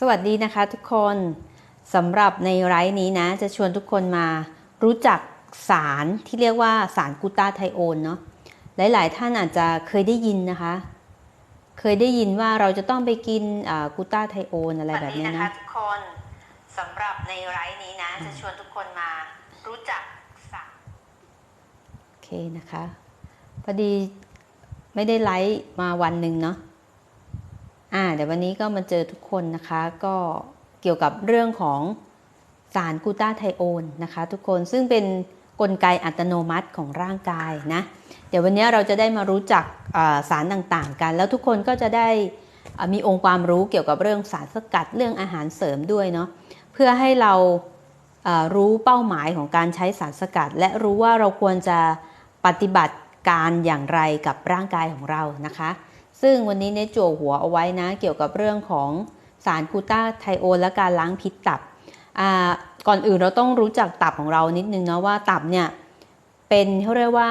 สวัสดีนะคะทุกคนสำหรับในไลฟ์นี้นะ จะชวนทุกคนมารู้จักสารที่เรียกว่าสารกลูตาไทโอนเนาะหลาย ๆ ท่านอาจจะเคยได้ยินนะคะ เคยได้ยินว่าเราจะต้องไปกินอ่ากลูตาไทโอนอะไรแบบเนี้ยสวัสดีนะคะทุกคนสำหรับในไลฟ์นี้นะ จะชวนทุกคนมารู้จักสารโอเคนะคะพอดีไม่ได้ไลฟ์มาวันหนึ่งเนาะ อ่าเดี๋ยววันนี้ก็มาเจอทุกคนนะคะ ก็เกี่ยวกับเรื่องของสารกูตาไทโอนนะคะ ทุกคนซึ่งเป็นกลไกอัตโนมัติของร่างกายนะ เดี๋ยววันนี้เราจะได้มารู้จักสารต่างๆ กัน แล้วทุกคนก็จะได้มีองค์ความรู้เกี่ยวกับเรื่องสารสกัดเรื่องอาหารเสริมด้วยเนาะเพื่อให้เราอ่ารู้เป้าหมายของการใช้สารสกัด และรู้ว่าเราควรจะปฏิบัติการอย่างไรกับร่างกายของเรานะคะ ซึ่งวันนี้เนจั่วหัวเอาไว้นะ เกี่ยวกับเรื่องของสารกลูต้าไทโอนและการล้างพิษตับอ่าก่อนอื่นเราต้องรู้จักตับของเรานิดนึงเนาะว่าตับเนี่ยเป็นเขาเรียกว่า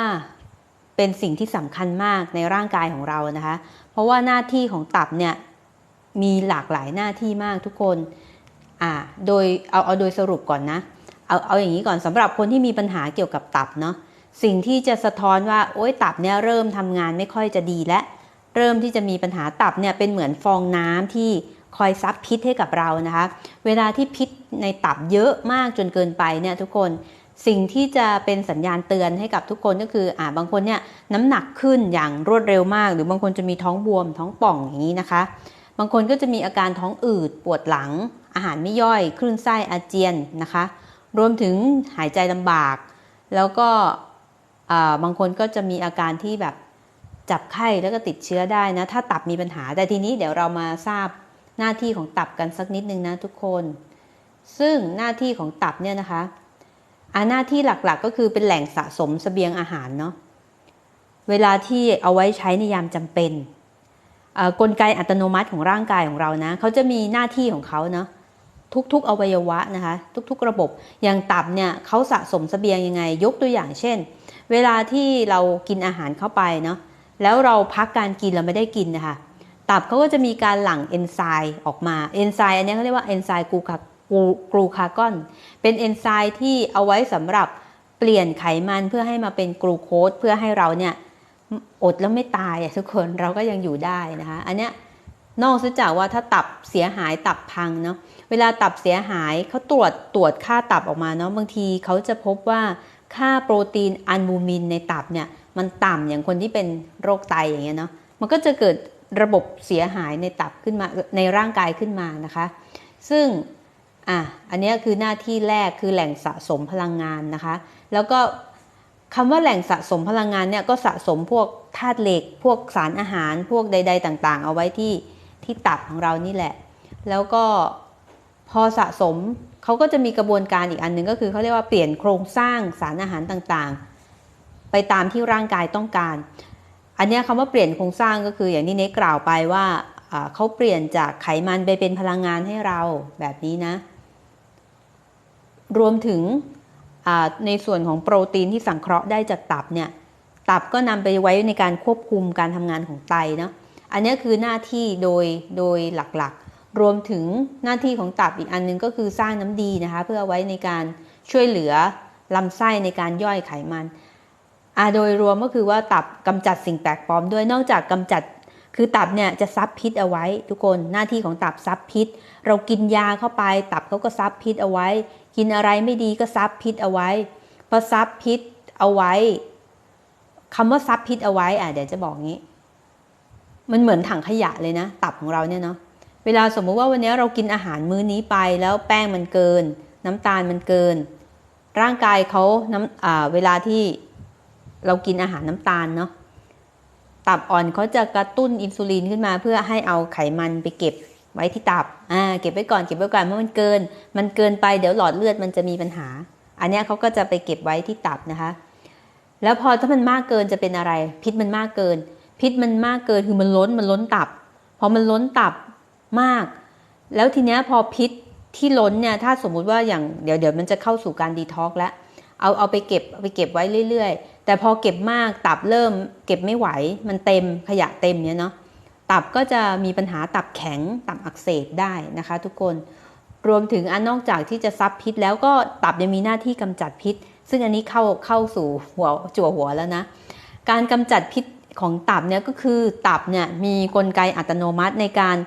เป็นสิ่งที่สำคัญมากในร่างกายของเรานะคะ เพราะว่าหน้าที่ของตับเนี่ยมีหลากหลายหน้าที่มากทุกคนอ่าโดยเอาเอาโดยสรุปก่อนนะ เอาเอาอย่างนี้ก่อนสำหรับคนที่มีปัญหาเกี่ยวกับตับเนาะสิ่งที่จะสะท้อนว่าโอ๊ยตับเนี่ยเริ่มทำงานไม่ค่อยจะดีและ เริ่มที่จะมีปัญหาตับเนี่ยเป็นเหมือนฟองน้ำที่คอยซับพิษให้กับเรานะคะ เวลาที่พิษในตับเยอะมากจนเกินไปเนี่ยทุกคนสิ่งที่จะเป็นสัญญาณเตือนให้กับทุกคนก็คืออ่าบางคนเนี่ยน้ำหนักขึ้นอย่างรวดเร็วมาก หรือบางคนจะมีท้องบวมท้องป่องอย่างนี้นะคะ บางคนก็จะมีอาการท้องอืดปวดหลัง อาหารไม่ย่อย คลื่นไส้อาเจียนนะคะ รวมถึงหายใจลำบาก แล้วก็อ่าบางคนก็จะมีอาการที่แบบ จับไข้แล้วก็ติดเชื้อได้นะ ถ้าตับมีปัญหา แต่ทีนี้เดี๋ยวเรามาทราบหน้าที่ของตับกันสักนิดนึงนะทุกคน ซึ่งหน้าที่ของตับเนี่ยนะคะอาหน้าที่หลักๆ ก็คือเป็นแหล่งสะสมเสบียงอาหารเนาะเวลาที่เอาไว้ใช้ในยามจำเป็นกลไกอัตโนมัติของร่างกายของเรานะเขาจะมีหน้าที่ของเขาเนาะทุกๆ อวัยวะนะคะ ทุกๆ ระบบอย่างตับเนี่ยเขาสะสมเสบียงยังไง ยกตัวอย่างเช่น เวลาที่เรากินอาหารเข้าไปเนาะ แล้วเราพักการกินเราไม่ได้กินนะคะตับเขาก็จะมีการหลั่งเอนไซม์ออกมาเอนไซม์อันนี้เขาเรียกว่าเอนไซม์กูคากลูคากอน เป็นเอนไซม์ที่เอาไว้สำหรับเปลี่ยนไขมันเพื่อให้มาเป็นกลูโคสเพื่อให้เราเนี่ยอดแล้วไม่ตายทุกคนเราก็ยังอยู่ได้นะคะอันเนี้ยนอกจากว่าถ้าตับเสียหายตับพังเนาะเวลาตับเสียหายเขาตรวจตรวจค่าตับออกมาเนาะบางทีเขาจะพบว่าค่าโปรตีนอัลบูมินในตับเนี่ย มันต่ำอย่างคนที่เป็นโรคไตอย่างเงี้ยเนาะมันก็จะเกิดระบบเสียหายในตับขึ้นมาในร่างกายขึ้นมานะคะ ซึ่งอะอันนี้คือหน้าที่แรกคือแหล่งสะสมพลังงานนะคะ แล้วก็คำว่าแหล่งสะสมพลังงานเนี่ยก็สะสมพวกธาตุเหล็ก พวกสารอาหาร พวกใด ๆ ต่างๆ เอาไว้ที่ที่ตับของเรานี่แหละ แล้วก็พอสะสมเขาก็จะมีกระบวนการอีกอันหนึ่งก็คือเขาเรียกว่าเปลี่ยนโครงสร้างสารอาหารต่างๆ ไปตามที่ร่างกายต้องการ อันนี้คำว่าเปลี่ยนโครงสร้างก็คืออย่างที่เนกกล่าวไปว่าเขาเปลี่ยนจากไขมันไปเป็นพลังงานให้เราแบบนี้นะ รวมถึงในส่วนของโปรตีนที่สังเคราะห์ได้จากตับเนี่ย ตับก็นำไปไว้ในการควบคุมการทำงานของไตเนาะ อันนี้คือหน้าที่โดยโดยหลักๆ รวมถึงหน้าที่ของตับอีกอันหนึงก็คือสร้างน้ำดีนะคะ เพื่อไว้ในการช่วยเหลือลำไส้ในการย่อยไขมัน อ่าโดยรวมก็คือว่าตับกำจัดสิ่งแปลกปลอมด้วยนอกจากกำจัดคือตับเนี่ยจะซับพิษเอาไว้ ทุกคนหน้าที่ของตับซับพิษ เรากินยาเข้าไปตับเขาก็ซับพิษเอาไว้ กินอะไรไม่ดีก็ซับพิษเอาไว้พอซับพิษเอาไว้คำว่าซับพิษเอาไว้อะเดี๋ยวจะบอกงี้ มันเหมือนถังขยะเลยนะ ตับของเราเนี่ยเนาะเวลาสมมุติว่าวันนี้เรากินอาหารมื้อนี้ไปแล้วแป้งมันเกิน น้ำตาลมันเกิน ร่างกายเขาน้ำอ่าเวลาที่ เรากินอาหารน้ำตาลเนาะตับอ่อนเขาจะกระตุ้นอินซูลินขึ้นมา เพื่อให้เอาไขมันไปเก็บไว้ที่ตับอ่าเก็บไว้ก่อนเก็บไว้ก่อนเพราะมันเกิน มันเกินไปเดี๋ยวหลอดเลือดมันจะมีปัญหา อันนี้เขาก็จะไปเก็บไว้ที่ตับนะคะ แล้วพอถ้ามันมากเกินจะเป็นอะไร พิษมันมากเกิน พิษมันมากเกินคือมันล้นมันล้นตับพอมันล้นตับมาก แล้วทีเนี้ยพอพิษที่ล้นเนี่ยถ้าสมมุติว่าอย่างเดี๋ยวเดี๋ยวมันจะเข้าสู่การดีท็อกซ์แล้วเอาเอาไปเก็บเอาไปเก็บไว้เรื่อยๆ แต่พอเก็บมากตับเริ่มเก็บไม่ไหว มันเต็มขยะเต็มเนี่ยเนาะตับก็จะมีปัญหาตับแข็งตับอักเสบได้นะคะ ทุกคนรวมถึงอันนอกจากที่จะซับพิษ แล้วก็ตับยังมีหน้าที่กำจัดพิษ ซึ่งอันนี้เข้าเข้าสู่หัวจั่วหัวแล้วนะ การกำจัดพิษของตับเนี่ยก็คือตับเนี่ยมีกลไกอัตโนมัติในการ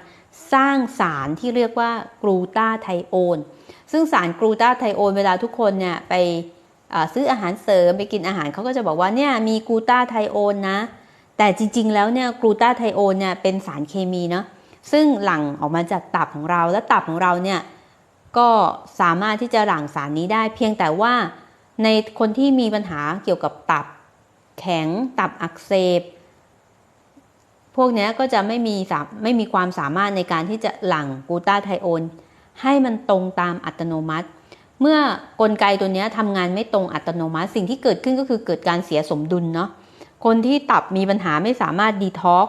สร้างสารที่เรียกว่ากลูตาไทโอน ซึ่งสารกลูตาไทโอนเวลาทุกคนเนี่ยไป ซื้ออาหารเสริมไปกินอาหารเขาก็จะบอกว่าเนี่ยมีกลูตาไทโอนนะ แต่จริง ๆ แล้วเนี่ยกลูตาไทโอนเนี่ยเป็นสารเคมีเนาะซึ่งหลั่งออกมาจากตับของเราและตับของเราเนี่ยก็สามารถที่จะหลั่งสารนี้ได้ เพียงแต่ว่าในคนที่มีปัญหาเกี่ยวกับตับแข็งตับอักเสบพวกนี้ก็จะไม่มีไม่มีความสามารถในการที่จะหลั่งกูตาไทโอน ให้มันตรงตามอัตโนมัติ เมื่อกลไกตัวนี้ทำงานไม่ตรงอัตโนมัติ สิ่งที่เกิดขึ้นก็คือเกิดการเสียสมดุลเนาะคนที่ตับมีปัญหาไม่สามารถดีท็อก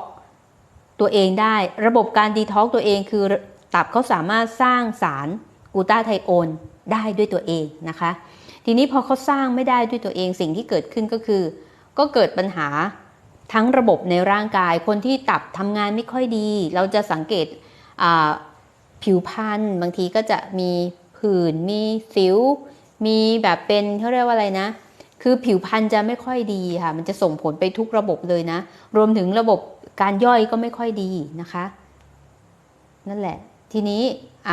ตัวเองได้ ระบบการดีท็อกตัวเองคือตับเขาสามารถสร้างสารกูตาไทโอนได้ด้วยตัวเองนะคะ ทีนี้พอเขาสร้างไม่ได้ด้วยตัวเองสิ่งที่เกิดขึ้นก็คือ ก็เกิดปัญหาทั้งระบบในร่างกาย คนที่ตับทำงานไม่ค่อยดี เราจะสังเกตผิวพรรณบางทีก็จะมี ผื่นมีสิว มีแบบเป็นเขาเรียกว่าอะไรนะ คือผิวพรรณจะไม่ค่อยดีค่ะ มันจะส่งผลไปทุกระบบเลยนะ รวมถึงระบบการย่อยก็ไม่ค่อยดีนะคะ นั่นแหละ ทีนี้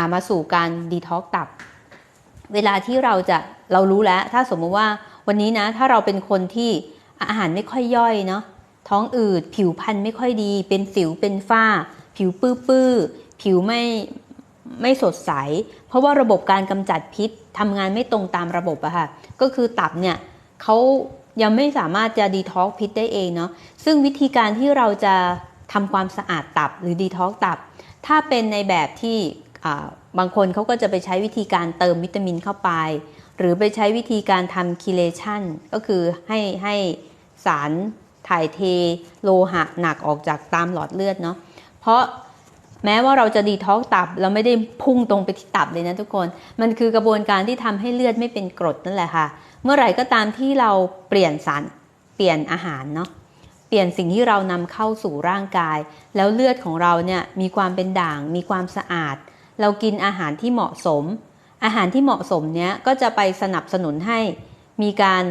ามาสู่การดีท็อกตับ เวลาที่เราจะเรารู้แล้ว ถ้าสมมติว่าวันนี้นะ ถ้าเราเป็นคนที่อาหารไม่ค่อยย่อยเนาะท้องอืดผิวพรรณไม่ค่อยดี เป็นสิวเป็นฝ้า ผิวปื้อๆผิวไม่ ไม่สดใส เพราะว่าระบบการกำจัดพิษทำงานไม่ตรงตามระบบอะค่ะก็คือตับเนี่ยเขายังไม่สามารถจะดีท็อกพิษได้เองเนาะซึ่งวิธีการที่เราจะทำความสะอาดตับหรือดีท็อกตับ ถ้าเป็นในแบบที่บางคนเขาก็จะไปใช้วิธีการเติมวิตามินเข้าไป หรือไปใช้วิธีการทำคีเลชันก็คือให้ให้สารถ่ายเทโลหะหนักออกจากตามหลอดเลือดเนาะเพราะ แม้ว่าเราจะดีท็อกตับเราไม่ได้พุ่งตรงไปที่ตับเลยนะทุกคน มันคือกระบวนการที่ทำให้เลือดไม่เป็นกรดนั่นแหละค่ะ เมื่อไหร่ก็ตามที่เราเปลี่ยนสารเปลี่ยนอาหารเนาะเปลี่ยนสิ่งที่เรานำเข้าสู่ร่างกาย แล้วเลือดของเราเนี่ยมีความเป็นด่าง มีความสะอาด เรากินอาหารที่เหมาะสม อาหารที่เหมาะสมเนี้ยก็จะไปสนับสนุนให้มีการ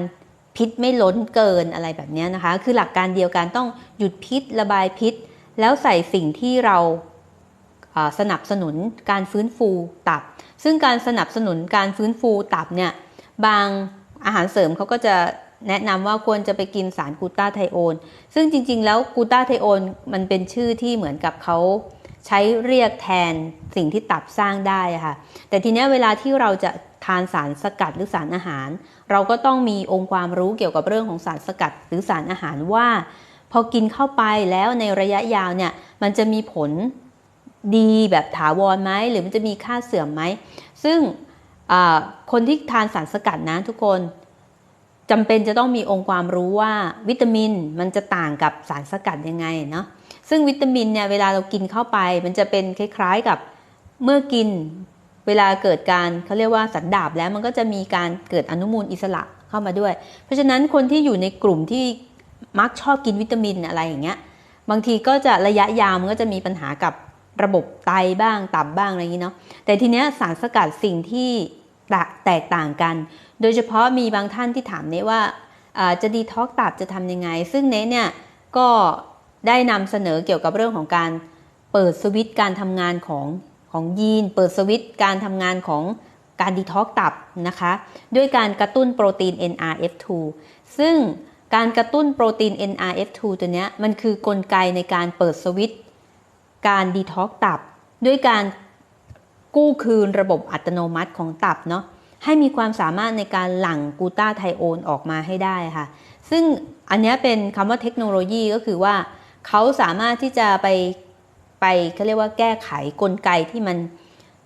พิษไม่ล้นเกินอะไรแบบนี้นะคะ คือหลักการเดียวกันต้องหยุดพิษระบายพิษ แล้วใส่สิ่งที่เรา สนับสนุนการฟื้นฟูตับ ซึ่งการสนับสนุนการฟื้นฟูตับเนี่ยบางอาหารเสริมเขาก็จะแนะนำว่าควรจะไปกินสารกูตาไทโอนซึ่งจริง ๆ แล้วกูตาไทโอนมันเป็นชื่อที่เหมือนกับเขาใช้เรียกแทนสิ่งที่ตับสร้างได้ค่ะแต่ทีนี้เวลาที่เราจะทานสารสกัดหรือสารอาหาร เราก็ต้องมีองค์ความรู้เกี่ยวกับเรื่องของสารสกัดหรือสารอาหารว่า พอกินเข้าไปแล้วในระยะยาวเนี่ยมันจะมีผล ดีแบบถาวรไหมหรือมันจะมีค่าเสื่อมไหม ซึ่งคนที่ทานสารสกัดนะทุกคนจำเป็นจะต้องมีองค์ความรู้ว่าวิตามินมันจะต่างกับสารสกัดยังไงเนาะซึ่งวิตามินเนี่ยเวลาเรากินเข้าไป มันจะเป็นคล้ายๆกับเมื่อกินเวลาเกิดการเขาเรียกว่าสันดาบแล้วมันก็จะมีการเกิดอนุมูลอิสระเข้ามาด้วย เพราะฉะนั้นคนที่อยู่ในกลุ่มที่มักชอบกินวิตามินอะไรอย่างเงี้ยบางทีก็จะระยะยาวมันก็จะมีปัญหากับ ระบบไตบ้างตับบ้างอะไรอย่างนี้เนาะแต่ทีเนี้ยสารสกัดสิ่งที่แตกต่างกัน โดยเฉพาะมีบางท่านที่ถามเนว่าจะดีท็อกตับจะทำยังไง ซึ่งเนเนี่ยก็ได้นำเสนอเกี่ยวกับเรื่องของการเปิดสวิตช์การทำงานของของยีน เปิดสวิตช์การทำงานของการดีท็อกตับนะคะ ด้วยการกระตุ้นโปรตีน NRF2 ซึ่งการกระตุ้นโปรตีน NRF2 ตัวนี้มันคือกลไกในการเปิดสวิตช์ การดีท็อกตับ ด้วยการกู้คืนระบบอัตโนมัติของตับเนาะให้มีความสามารถในการหลั่งกูต้าไทโอนออกมาให้ได้ค่ะ ซึ่งอันนี้เป็นคำว่าเทคโนโลยีก็คือว่าเขาสามารถที่จะไปไปเขาเรียกว่าแก้ไขกลไกที่มัน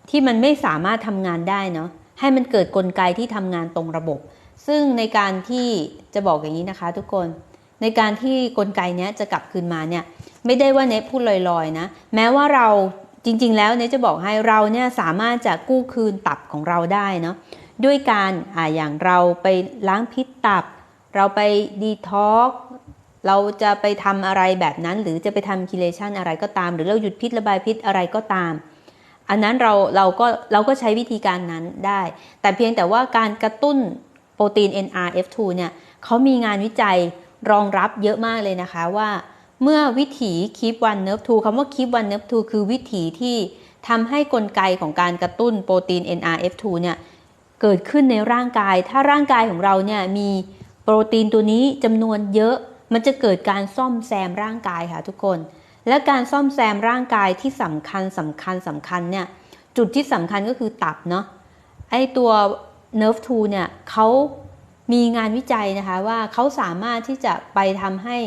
ที่มันไม่สามารถทำงานได้เนาะให้มันเกิดกลไกที่ทำงานตรงระบบ ซึ่งในการที่จะบอกอย่างนี้นะคะทุกคน ในการที่กลไกนี้จะกลับคืนมาเนี่ยไม่ได้ว่าเนทพูดลอยๆนะแม้ว่าเราจริงๆ แล้วเนทจะบอกให้เราเนี่ยสามารถจะกู้คืนตับของเราได้เนาะด้วยการอ่าอย่างเราไปล้างพิษตับ เราไปดีท็อกเราจะไปทำอะไรแบบนั้น หรือจะไปทำคิเลชันอะไรก็ตาม หรือเราหยุดพิษระบายพิษอะไรก็ตาม อันนั้นเราเราก็เราก็ใช้วิธีการนั้นได้ แต่เพียงแต่ว่าการกระตุ้นโปรตีน NRF2 เนี่ยเขามีงานวิจัย รองรับเยอะมากเลยนะคะว่าเมื่อวิถี keep one nerve 2คำว่า keep one nerve 2คือวิถีที่ทำให้กลไกของการกระตุ้นโปรตีน NRF2 เนี่ยเกิดขึ้นในร่างกาย ถ้าร่างกายของเราเนี่ยมีโปรตีนตัวนี้จำนวนเยอะ มันจะเกิดการซ่อมแซมร่างกายค่ะทุกคน และการซ่อมแซมร่างกายที่สำคัญสำคัญสำคัญเนี่ยจุดที่สำคัญก็คือตับเนาะไอตัว nerve 2เนี่ยเขา มีงานวิจัยนะคะว่าเขาสามารถที่จะไปทำให้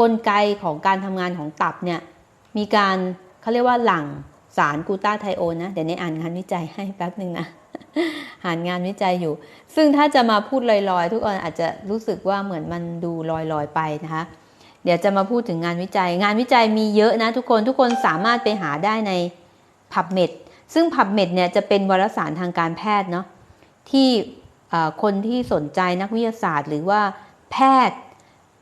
กลไกของการทำงานของตับเนี่ยมีการเขาเรียกว่าหลั่งสารกูตาไทโอนนะ เดี๋ยวในอ่านงานวิจัยให้แป๊บหนึ่งนะอ่านงานวิจัยอยู่ ซึ่งถ้าจะมาพูดลอยๆ ทุกคนอาจจะรู้สึกว่าเหมือนมันดูลอยๆไปนะคะ เดี๋ยวจะมาพูดถึงงานวิจัย งานวิจัยมีเยอะนะทุกคนทุกคนสามารถไปหาได้ใน PubMed ซึ่ง PubMed เนี่ยจะเป็นวารสารทางการแพทย์เนาะที่ คนที่สนใจนักวิทยาศาสตร์ หรือว่าแพทย์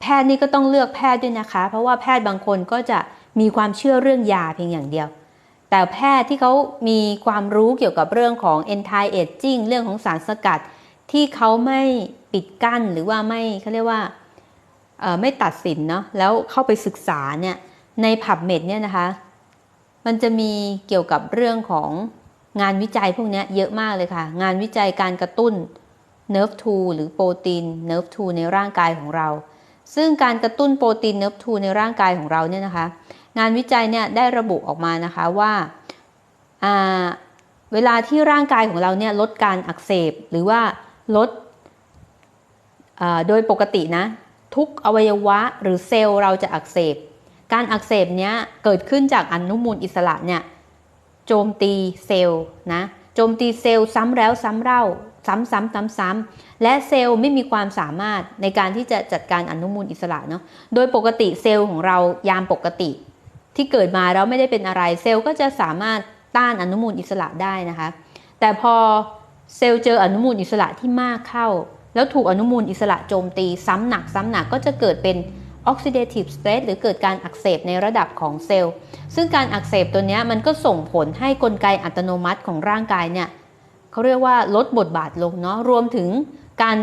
แพทย์นี่ก็ต้องเลือกแพทย์ด้วยนะคะ เพราะว่าแพทย์บางคนก็จะมีความเชื่อเรื่องยาเพียงอย่างเดียว แต่แพทย์ที่เขามีความรู้เกี่ยวกับเรื่องของ anti aging เรื่องของสารสกัด ที่เขาไม่ปิดกั้นหรือว่าไม่เขาเรียกว่าไม่ตัดสินเนาะแล้วเข้าไปศึกษาเนี่ยใน PubMed เนี่ยนะคะ มันจะมีเกี่ยวกับเรื่องของงานวิจัยพวกนี้เยอะมากเลยค่ะ งานวิจัยการกระตุ้น nerve 2หรือโปรตีน nerve 2ในร่างกายของเรา ซึ่งการกระตุ้นโปรตีน nerve 2ในร่างกายของเราเนี่ยนะคะ งานวิจัยเนี่ยได้ระบุออกมานะคะว่าเวลาที่ร่างกายของเราเนี่ยลดการอักเสบหรือว่าลดโดยปกตินะทุกอวัยวะหรือเซลล์เราจะอักเสบ การอักเสบเนี้ยเกิดขึ้นจากอนุมูลอิสระเนี่ยโจมตีเซลล์นะโจมตีเซลล์ซ้ำแล้วซ้ำเล่า ซ้ำซ้ำซ้ำซ้ำและเซลล์ไม่มีความสามารถในการที่จะจัดการอนุมูลอิสระเนาะโดยปกติเซลล์ของเรายามปกติ ที่เกิดมาแล้วไม่ได้เป็นอะไร เซลล์ก็จะสามารถต้านอนุมูลอิสระได้นะคะ แต่พอเซลล์เจออนุมูลอิสระที่มากเข้า แล้วถูกอนุมูลอิสระโจมตีซ้ำหนักซ้ำหนักก็จะเกิดเป็น oxidative stress หรือเกิดการอักเสบในระดับของเซลล์ ซึ่งการอักเสบตัวนี้มันก็ส่งผลให้กลไกอัตโนมัติของร่างกายเนี่ย เขาเรียกว่าลดบทบาทลงเนาะรวมถึงการ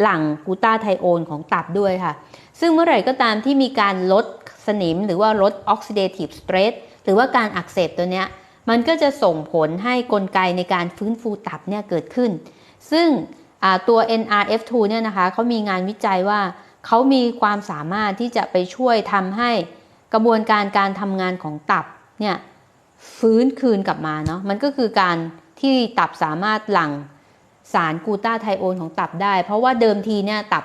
หลั่งกูตาไทโอนของตับด้วยค่ะ ซึ่งเมื่อไหร่ก็ตามที่มีการลดสนิม หรือว่าลด oxidative stress หรือว่าการอักเสบตัวเนี้ยมันก็จะส่งผลให้กลไกในการฟื้นฟูตับเนี่ยเกิดขึ้น ซึ่งตัว NRF2 เนี่ยนะคะเขามีงานวิจัยว่าเขามีความสามารถที่จะไปช่วยทำให้กระบวนการการทำงานของตับเนี่ยฟื้นคืนกลับมาเนาะมันก็คือการ ที่ตับสามารถหลั่งสารกูตาไทโอนของตับได้ เพราะว่าเดิมทีเนี่ยตับ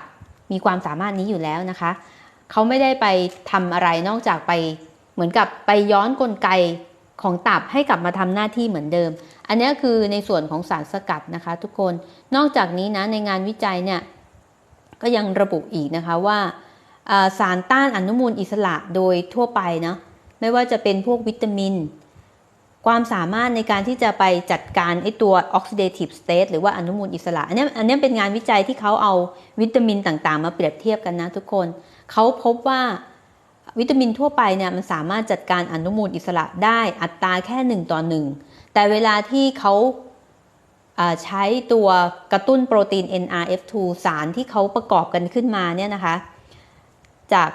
มีความสามารถนี้อยู่แล้วนะคะ เขาไม่ได้ไปทำอะไรนอกจากไปเหมือนกับไปย้อนกลไกของตับให้กลับมาทำหน้าที่เหมือนเดิม อันนี้คือในส่วนของสารสกัดนะคะ ทุกคน นอกจากนี้นะในงานวิจัยเนี่ยก็ยังระบุอีกนะคะว่าสารต้านอนุมูลอิสระโดยทั่วไปเนาะไม่ว่าจะเป็นพวกวิตามิน ความสามารถในการที่จะไปจัดการไอตัว oxidative state หรือว่าอนุมูลอิสระ อันนี้อันนี้เป็นงานวิจัยที่เขาเอาวิตามินต่างๆ มาเปรียบเทียบกันนะทุกคน เขาพบว่าวิตามินทั่วไปเนี่ยมันสามารถจัดการอนุมูลอิสระได้อัตราแค่ 1 ต่อ 1 แต่เวลาที่เขาใช้ตัวกระตุ้นโปรตีน NRF2 สารที่เขาประกอบกันขึ้นมาเนี่ยนะคะจาก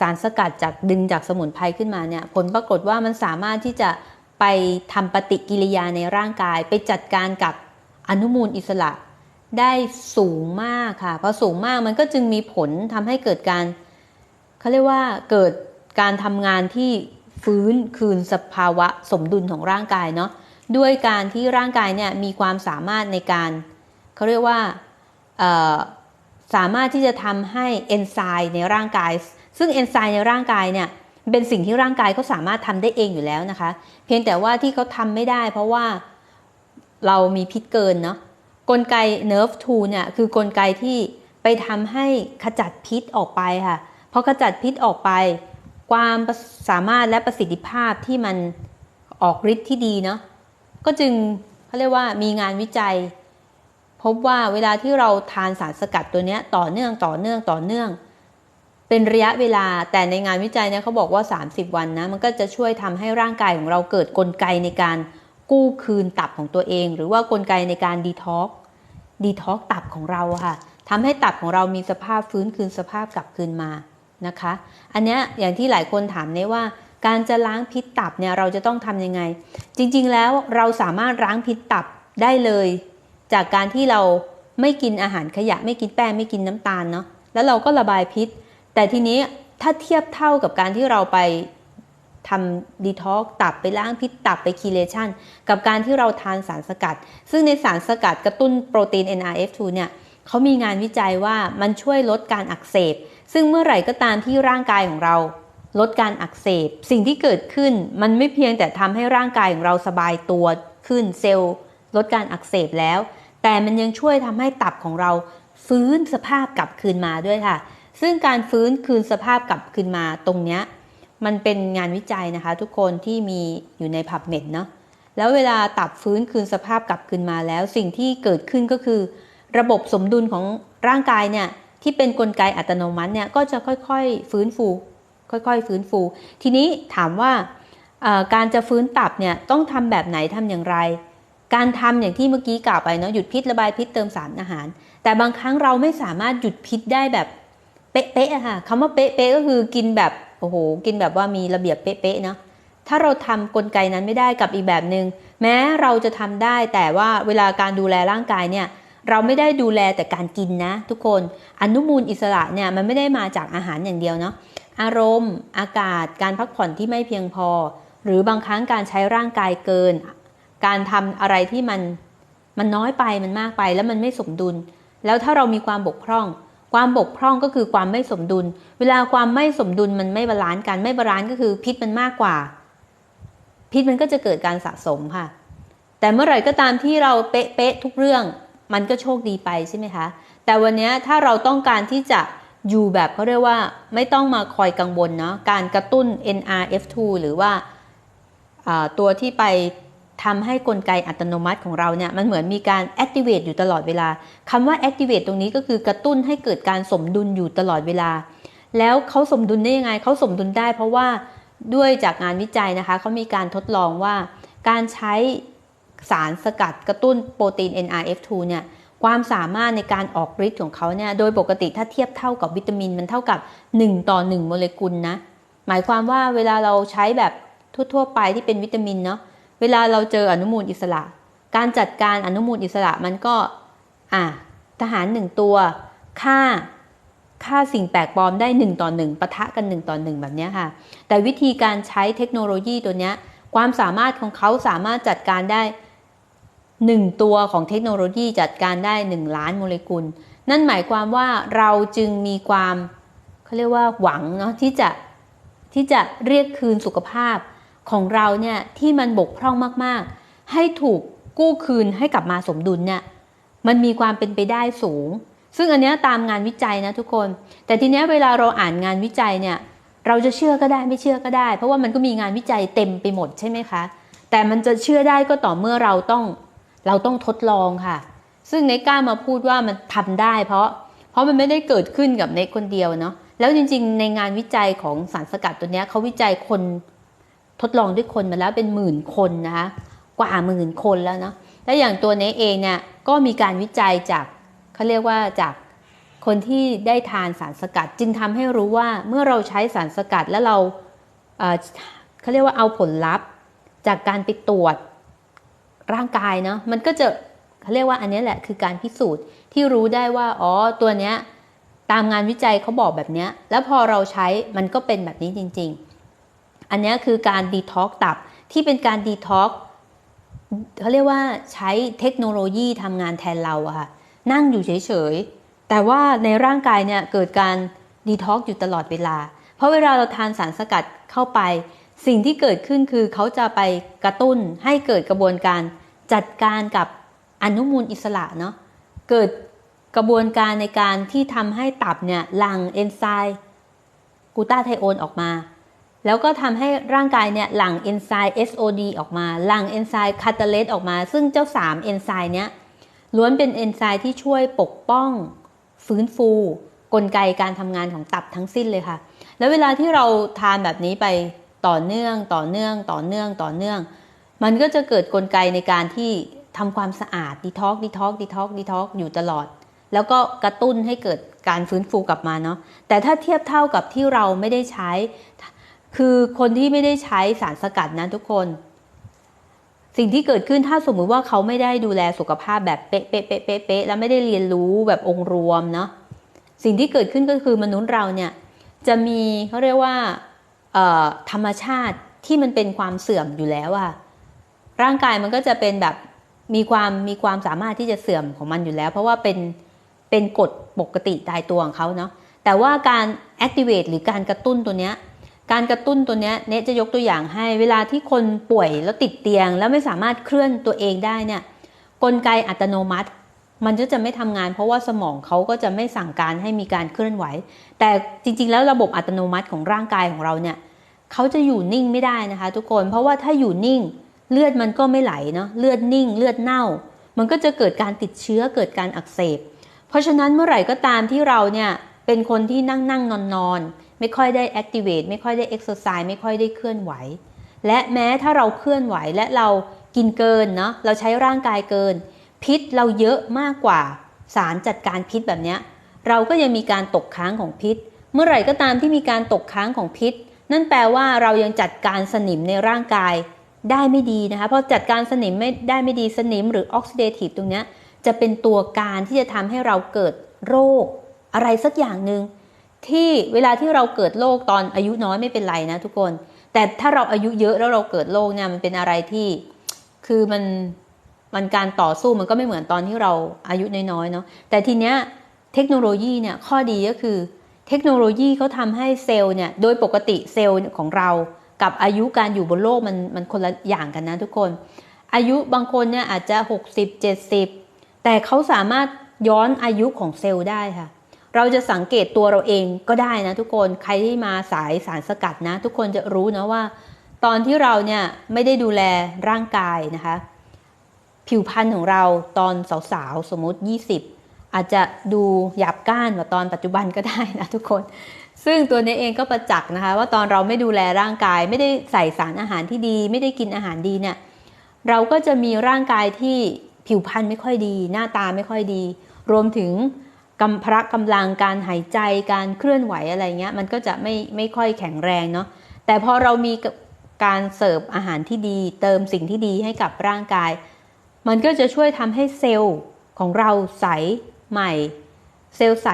สารสกัดจากดึงจากสมุนไพรขึ้นมาเนี่ยผลปรากฏว่ามันสามารถที่จะ ไปทำปฏิกิริยาในร่างกาย ไปจัดการกับอนุมูลอิสระได้สูงมากค่ะพอสูงมากมันก็จึงมีผลทำให้เกิดการเขาเรียกว่าเกิดการทำงานที่ฟื้นคืนสภาวะสมดุลของร่างกายเนาะด้วยการที่ร่างกายเนี่ยมีความสามารถในการเขาเรียกว่าสามารถที่จะทำให้เอนไซม์ในร่างกาย ซึ่งเอนไซม์ในร่างกายเนี่ย เป็นสิ่งที่ร่างกายเขาสามารถทำได้เองอยู่แล้วนะคะ เพียงแต่ว่าที่เขาทำไม่ได้ เพราะว่าเรามีพิษเกินเนาะกลไก nerve 2เนี่ยคือกลไกที่ไปทำให้ขจัดพิษออกไปค่ะพอขจัดพิษออกไป ความสามารถและประสิทธิภาพที่มันออกฤทธิ์ที่ดีเนาะก็จึงเขาเรียกว่ามีงานวิจัย พบว่าเวลาที่เราทานสารสกัดตัวนี้ต่อเนื่องต่อเนื่องต่อเนื่อง เป็นระยะเวลาแต่ในงานวิจัยเนี่ยเขาบอกว่า 30 วันนะ มันก็จะช่วยทำให้ร่างกายของเราเกิดกลไกในการกู้คืนตับของตัวเอง หรือว่ากลไกในการดีท็อกดีท็อกตับของเราค่ะทำให้ตับของเรามีสภาพฟื้นคืนสภาพกลับคืนมานะคะ อันนี้อย่างที่หลายคนถามเนี่ยว่า การจะล้างพิษตับเนี่ยเราจะต้องทำยังไง จริงๆแล้วเราสามารถล้างพิษตับได้เลย จากการที่เราไม่กินอาหารขยะไม่กินแป้งไม่กินน้ำตาลเนาะแล้วเราก็ระบายพิษ แต่ทีนี้ถ้าเทียบเท่ากับการที่เราไปทำดีท็อกตับไปล้างพิษตับไปคีเลชันกับการที่เราทานสารสกัด ซึ่งในสารสกัดกระตุ้นโปรตีน NRF2 เนี่ยเขามีงานวิจัยว่ามันช่วยลดการอักเสบ ซึ่งเมื่อไหร่ก็ตามที่ร่างกายของเรา ลดการอักเสบ สิ่งที่เกิดขึ้นมันไม่เพียงแต่ทำให้ร่างกายของเราสบายตัวขึ้นเซลล์ลดการอักเสบแล้ว แต่มันยังช่วยทำให้ตับของเราฟื้นสภาพกลับคืนมาด้วยค่ะ ซึ่งการฟื้นคืนสภาพกลับคืนมาตรงเนี้ยมันเป็นงานวิจัยนะคะทุกคนที่มีอยู่ในผับเม็ดเนาะแล้วเวลาตับฟื้นคืนสภาพกลับคืนมาแล้ว สิ่งที่เกิดขึ้นก็คือ ระบบสมดุลของร่างกายเนี่ยที่เป็นนกลไกอัตโนมัติเนี่ยก็จะค่อยๆฟื้นฟู ค่อยๆ ฟื้นฟู ทีนี้ถามว่าการจะฟื้นตับเนี่ยต้องทำแบบไหนทำอย่างไร การทำอย่างที่เมื่อกี้กล่าวไปเนาะหยุดพิษระบายพิษเติมสารอาหาร แต่บางครั้งเราไม่สามารถหยุดพิษได้แบบ ป๊ะๆอะค่ะคำว่าเป๊ะๆก็คือกินแบบโอ้โหกินแบบว่ามีระเบียบเป๊ะๆเนาะถ้าเราทำกลไกนั้นไม่ได้กับอีกแบบหนึง่งแม้เราจะทำได้แต่ว่าเวลาการดูแลร่างกายเนี่ยเราไม่ได้ดูแลแต่การกินนะ ทุกคนอนุมูลอิสระเนี่ยมันไม่ได้มาจากอาหารอย่างเดียวเนาะอารมณ์ อากาศการพักผ่อนที่ไม่เพียงพอ หรือบางครั้งการใช้ร่างกายเกิน การทำอะไรที่มันมันน้อยไปมันมากไปแล้วมันไม่สมดุล แล้วถ้าเรามีความบกพร่อง ความบกพร่องก็คือความไม่สมดุล เวลาความไม่สมดุลมันไม่บาลานซ์กัน ไม่บาลานซ์ก็คือพิษมันมากกว่า พิษมันก็จะเกิดการสะสมค่ะ แต่เมื่อไหร่ก็ตามที่เราเป๊ะๆทุกเรื่อง มันก็โชคดีไปใช่ไหมคะ แต่วันนี้ถ้าเราต้องการที่จะอยู่แบบเขาเรียกว่าไม่ต้องมาคอยกังวลเนาะการกระตุ้น NRF2 หรือว่าตัวที่ไป ทำให้กลไกอัตโนมัติของเราเนี่ยมันเหมือนมีการ activate อยู่ตลอดเวลาคำว่า activate ตรงนี้ก็คือกระตุ้นให้เกิดการสมดุลอยู่ตลอดเวลา แล้วเขาสมดุลได้ยังไงเขาสมดุลได้ เพราะว่าด้วยจากงานวิจัยนะคะเขามีการทดลองว่า การใช้สารสกัดกระตุ้นโปรตีน NRF2 เนี่ยความสามารถในการออกฤทธิ์ของเขาเนี่ยโดยปกติถ้าเทียบเท่ากับวิตามินมันเท่ากับ 1 ต่อ 1 โมเลกุลนะหมายความว่าเวลาเราใช้แบบทั่วๆไปที่เป็นวิตามินเนาะ เวลาเราเจออนุมูลอิสระ การจัดการอนุมูลอิสระมันก็อะทหารหนึ่งตัวฆ่าฆ่าสิ่งแปลกปลอมได้1ต่อ1ปะทะกัน1ต่อ1แบบนี้ค่ะ แต่วิธีการใช้เทคโนโลยีตัวนี้ความสามารถของเขาสามารถจัดการได้ 1 ตัวของเทคโนโลยีจัดการได้ 1 ล้านโมเลกุล นั่นหมายความว่าเราจึงมีความเขาเรียกว่าหวังเนาะที่จะที่จะเรียกคืนสุขภาพ ของเราเนี่ยที่มันบกพร่องมากๆ ให้ถูกกู้คืนให้กลับมาสมดุลเนี่ยมันมีความเป็นไปได้สูง ซึ่งอันนี้ตามงานวิจัยนะทุกคน แต่ทีนี้เวลาเราอ่านงานวิจัยเนี่ยเราจะเชื่อก็ได้ไม่เชื่อก็ได้ เพราะว่ามันก็มีงานวิจัยเต็มไปหมดใช่ไหมคะ แต่มันจะเชื่อได้ก็ต่อเมื่อเราต้องเราต้องทดลองค่ะ ซึ่งเนกล้ามาพูดว่ามันทำได้ เพราะเพราะมันไม่ได้เกิดขึ้นกับเนกคนเดียวเนาะแล้วจริงๆ ในงานวิจัยของสารสกัดตัวนี้เขาวิจัยคน ทดลองด้วยคนมาแล้วเป็นหมื่นคนนะคะกว่าหมื่นคนแล้วเนาะและอย่างตัวเนเองเนี่ยก็มีการวิจัยจากเขาเรียกว่าจากคนที่ได้ทานสารสกัด จึงทำให้รู้ว่าเมื่อเราใช้สารสกัดแล้วเราเขาเรียกว่าเอาผลลัพธ์ จากการไปตรวจร่างกายเนาะมันก็จะเขาเรียกว่าอันนี้แหละคือการพิสูจน์ที่รู้ได้ว่าอ๋อตัวเนี้ยตามงานวิจัยเขาบอกแบบนี้แล้วพอเราใช้มันก็เป็นแบบนี้จริง ๆ อันนี้คือการดีท็อกตับที่เป็นการดีท็อกเขาเรียกว่าใช้เทคโนโลยีทำงานแทนเราอะค่ะ นั่งอยู่เฉยๆ แต่ว่าในร่างกายเนี่ยเกิดการดีท็อกอยู่ตลอดเวลา เพราะเวลาเราทานสารสกัดเข้าไป สิ่งที่เกิดขึ้นคือเขาจะไปกระตุ้นให้เกิดกระบวนการจัดการกับอนุมูลอิสระเนาะเกิดกระบวนการในการที่ทำให้ตับเนี่ยหลั่งเอนไซม์กูตาไทโอนออกมา แล้วก็ทำให้ร่างกายเนี่ยหลั่งเอนไซม์ SOD ออกมา หลั่งเอนไซม์คาตาเลสออกมา ซึ่งเจ้า 3 เอนไซม์เนี้ยล้วนเป็นเอนไซม์ที่ช่วยปกป้อง ฟื้นฟู กลไกการทำงานของตับทั้งสิ้นเลยค่ะ แล้วเวลาที่เราทานแบบนี้ไปต่อเนื่องต่อเนื่องต่อเนื่องต่อเนื่อง มันก็จะเกิดกลไกในการที่ทำความสะอาดดีท็อกดีท็อกดีท็อกดีท็อกอยู่ตลอด แล้วก็กระตุ้นให้เกิดการฟื้นฟูกลับมาเนาะแต่ถ้าเทียบเท่ากับที่เราไม่ได้ใช้ คือคนที่ไม่ได้ใช้สารสกัดนะทุกคน สิ่งที่เกิดขึ้นถ้าสมมุติว่าเขาไม่ได้ดูแลสุขภาพแบบเป๊ะเป๊ะเป๊ะเป๊ะเป๊ะแล้วไม่ได้เรียนรู้แบบองค์รวมเนาะสิ่งที่เกิดขึ้นก็คือมนุษย์เราเนี่ยจะมีเขาเรียกว่าธรรมชาติที่มันเป็นความเสื่อมอยู่แล้วอะร่างกายมันก็จะเป็นแบบมีความมีความสามารถที่จะเสื่อมของมันอยู่แล้ว เพราะว่าเป็นเป็นกฎปกติตายตัวของเขาเนาะแต่ว่าการ activate หรือการกระตุ้นตัวเนี้ย การกระตุ้นตัวนี้เนจะยกตัวอย่างให้ เวลาที่คนป่วยแล้วติดเตียง แล้วไม่สามารถเคลื่อนตัวเองได้เนี่ยกลไกอัตโนมัติ มันก็จะไม่ทำงาน เพราะว่าสมองเขาก็จะไม่สั่งการให้มีการเคลื่อนไหว แต่จริงๆ แล้วระบบอัตโนมัติของร่างกายของเราเนี่ยเขาจะอยู่นิ่งไม่ได้นะคะ ทุกคนเพราะว่าถ้าอยู่นิ่งเลือดมันก็ไม่ไหลเนาะเลือดนิ่ง เลือดเน่า มันก็จะเกิดการติดเชื้อเกิดการอักเสบ เพราะฉะนั้นเมื่อไหร่ก็ตามที่เราเนี่ยเป็นคนที่นั่งนั่งนอนนอน ไม่ค่อยได้ activate ไม่ค่อยได้ exercise ไม่ค่อยได้เคลื่อนไหว และแม้ถ้าเราเคลื่อนไหวและเรากินเกินเนาะเราใช้ร่างกายเกิน พิษเราเยอะมากกว่าสารจัดการพิษแบบนี้เราก็ยังมีการตกค้างของพิษ เมื่อไหร่ก็ตามที่มีการตกค้างของพิษ นั่นแปลว่าเรายังจัดการสนิมในร่างกายได้ไม่ดีนะคะเพราะจัดการสนิมไม่ได้ไม่ดีสนิมหรือออกซิเดทีฟตรงนี้จะเป็นตัวการที่จะทำให้เราเกิดโรค อะไรสักอย่างหนึ่ง ที่เวลาที่เราเกิดโรคตอนอายุน้อยไม่เป็นไรนะทุกคน แต่ถ้าเราอายุเยอะแล้วเราเกิดโรคเนี่ยมันเป็นอะไรที่คือมันมันการต่อสู้มันก็ไม่เหมือนตอนที่เราอายุน้อยๆเนาะแต่ทีเนี้ยเทคโนโลยีเนี่ยข้อดีก็คือ เทคโนโลยีเขาทำให้เซลล์เนี่ยโดยปกติเซลล์ของเรากับอายุการอยู่บนโลกมันมันคนละอย่างกันนะทุกคน อายุบางคนเนี่ยอาจจะ 60 70 แต่เขาสามารถย้อนอายุของเซลล์ได้ค่ะ เราจะสังเกตตัวเราเองก็ได้นะทุกคนใครที่มาสายสารสกัดนะ ทุกคนจะรู้นะว่า ตอนที่เราเนี่ยไม่ได้ดูแลร่างกายนะคะ ผิวพรรณของเราตอนสาวๆสมมติ 20 อาจจะดูหยาบก้านกว่าตอนปัจจุบันก็ได้นะทุกคน ซึ่งตัวนี้เองก็ประจักษ์นะคะ ว่าตอนเราไม่ดูแลร่างกาย ไม่ได้ใส่สารอาหารที่ดี ไม่ได้กินอาหารดีเนี่ยเราก็จะมีร่างกายที่ผิวพรรณไม่ค่อยดี หน้าตาไม่ค่อยดี รวมถึง กำพระกำลังการหายใจการเคลื่อนไหวอะไรเงี้ยมันก็จะไม่ไม่ค่อยแข็งแรงเนาะแต่พอเรามีการเสิร์ฟอาหารที่ดี เติมสิ่งที่ดีให้กับร่างกาย มันก็จะช่วยทำให้เซลล์ของเราใสใหม่ เซลล์ใส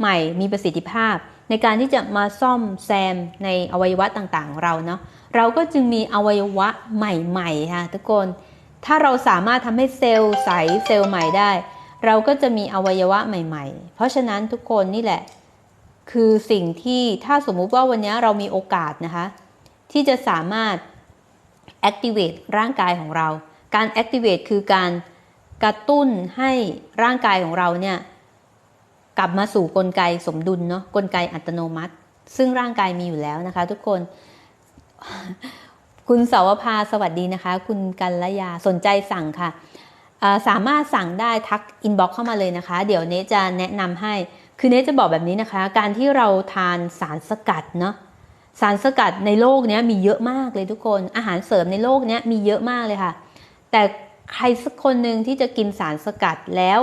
ใหม่มีประสิทธิภาพ ในการที่จะมาซ่อมแซมในอวัยวะต่างๆของเราเนาะเราก็จึงมีอวัยวะใหม่ๆค่ะทุกคน ถ้าเราสามารถทำให้เซลล์ใสเซลล์ใหม่ได้ เราก็จะมีอวัยวะใหม่ ๆ เพราะฉะนั้นทุกคนนี่แหละ คือสิ่งที่ถ้าสมมุติว่าวันนี้เรามีโอกาสนะคะ ที่จะสามารถ activate ร่างกายของเรา การ activate คือการกระตุ้นให้ร่างกายของเราเนี่ยกลับมาสู่กลไกสมดุลเนาะกลไกอัตโนมัติ ซึ่งร่างกายมีอยู่แล้วนะคะ ทุกคนคุณสาวภาสวัสดีนะคะ คุณกัลยาสนใจสั่งค่ะ สามารถสั่งได้ทักอินบ็อกเข้ามาเลยนะคะ เดี๋ยวเนจะแนะนำให้ คือเนจะบอกแบบนี้นะคะ การที่เราทานสารสกัดเนาะสารสกัดในโลกนี้มีเยอะมากเลยทุกคน อาหารเสริมในโลกนี้มีเยอะมากเลยค่ะ แต่ใครสักคนหนึ่งที่จะกินสารสกัดแล้ว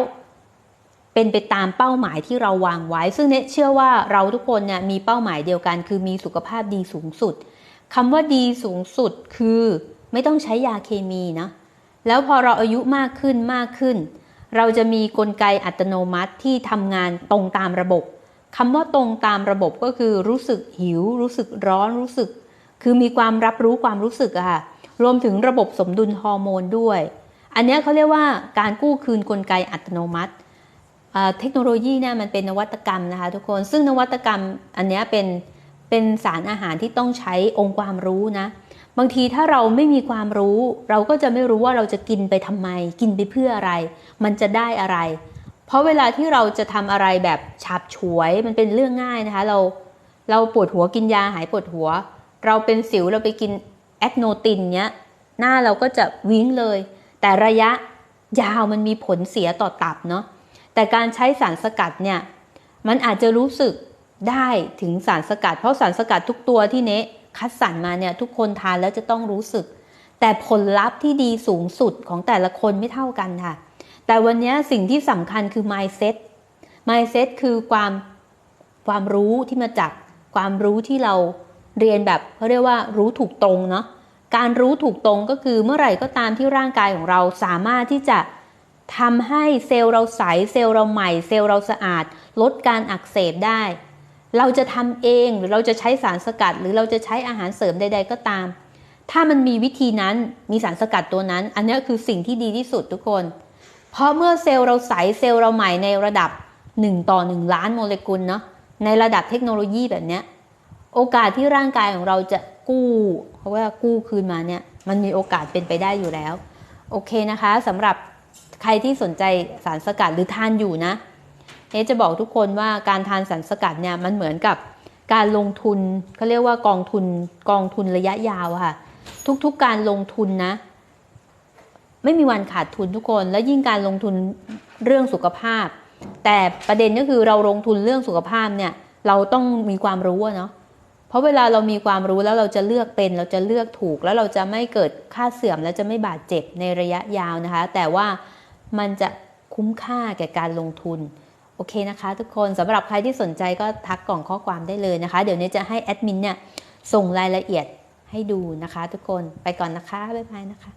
เป็นไปตามเป้าหมายที่เราวางไว้ ซึ่งเนเชื่อว่าเราทุกคนเนี่ยมีเป้าหมายเดียวกัน คือมีสุขภาพดีสูงสุดคำว่าดีสูงสุดคือไม่ต้องใช้ยาเคมีนะ แล้วพอเราอายุมากขึ้นมากขึ้น เราจะมีกลไกอัตโนมัติที่ทำงานตรงตามระบบคำว่าตรงตามระบบก็คือรู้สึกหิว รู้สึกร้อนรู้สึก คือมีความรับรู้ความรู้สึกอะค่ะรวมถึงระบบสมดุลฮอร์โมนด้วย อันนี้เขาเรียกว่าการกู้คืนกลไกอัตโนมัติเทคโนโลยีเนี่ยมันเป็นนวัตกรรมนะคะทุกคนซึ่งนวัตกรรมอันนี้เป็นเป็นสารอาหารที่ต้องใช้องค์ความรู้นะ บางทีถ้าเราไม่มีความรู้ เราก็จะไม่รู้ว่าเราจะกินไปทำไม กินไปเพื่ออะไร มันจะได้อะไร เพราะเวลาที่เราจะทำอะไรแบบฉับฉวยมันเป็นเรื่องง่ายนะคะ เราเราปวดหัวกินยาหายปวดหัว เราเป็นสิวเราไปกินแอคโนตินเนี้ยหน้าเราก็จะวิ่งเลย แต่ระยะยาวมันมีผลเสียต่อตับเนาะแต่การใช้สารสกัดเนี่ยมันอาจจะรู้สึกได้ถึงสารสกัด เพราะสารสกัดทุกตัวที่เนะ คัดสรรมาเนี่ยทุกคนทานแล้วจะต้องรู้สึก แต่ผลลัพธ์ที่ดีสูงสุดของแต่ละคนไม่เท่ากันค่ะ แต่วันนี้สิ่งที่สำคัญคือ mindset mindset คือความความรู้ที่มาจากความรู้ที่เราเรียนแบบเขาเรียกว่ารู้ถูกตรงเนาะการรู้ถูกตรงก็คือเมื่อไหร่ก็ตามที่ร่างกายของเราสามารถที่จะทำให้เซลล์เราใสเซลล์เราใหม่ เซลล์เราสะอาด ลดการอักเสบได้ เราจะทำเองหรือเราจะใช้สารสกัด หรือเราจะใช้อาหารเสริมใด ๆ ก็ตาม ถ้ามันมีวิธีนั้นมีสารสกัดตัวนั้น อันนี้คือสิ่งที่ดีที่สุดทุกคน เพราะเมื่อเซลล์เราใสเซลล์เราใหม่ในระดับ 1 ต่อ 1 ล้านโมเลกุลเนาะในระดับเทคโนโลยีแบบเนี้ยโอกาสที่ร่างกายของเราจะกู้เพราะว่ากู้คืนมาเนี่ยมันมีโอกาสเป็นไปได้อยู่แล้ว โอเคนะคะสำหรับใครที่สนใจสารสกัดหรือทานอยู่นะ เอะจะบอกทุกคนว่าการทานสารสกัดเนี่ยมันเหมือนกับการลงทุนเขาเรียกว่ากองทุนกองทุนระยะยาวค่ะ ทุกๆการลงทุนนะ ไม่มีวันขาดทุนทุกคน และยิ่งการลงทุนเรื่องสุขภาพ แต่ประเด็นก็คือเราลงทุนเรื่องสุขภาพเนี่ยเราต้องมีความรู้เนาะเพราะเวลาเรามีความรู้แล้วเราจะเลือกเป็น เราจะเลือกถูกแล้วเราจะไม่เกิดค่าเสื่อมและจะไม่บาดเจ็บในระยะยาวนะคะ แต่ว่ามันจะคุ้มค่าแก่การลงทุน โอเคนะคะทุกคนสำหรับใครที่สนใจก็ทักกล่องข้อความได้เลยนะคะ เดี๋ยวนี้จะให้แอดมินเนี่ยส่งรายละเอียดให้ดูนะคะ ทุกคนไปก่อนนะคะบ๊ายบายนะคะ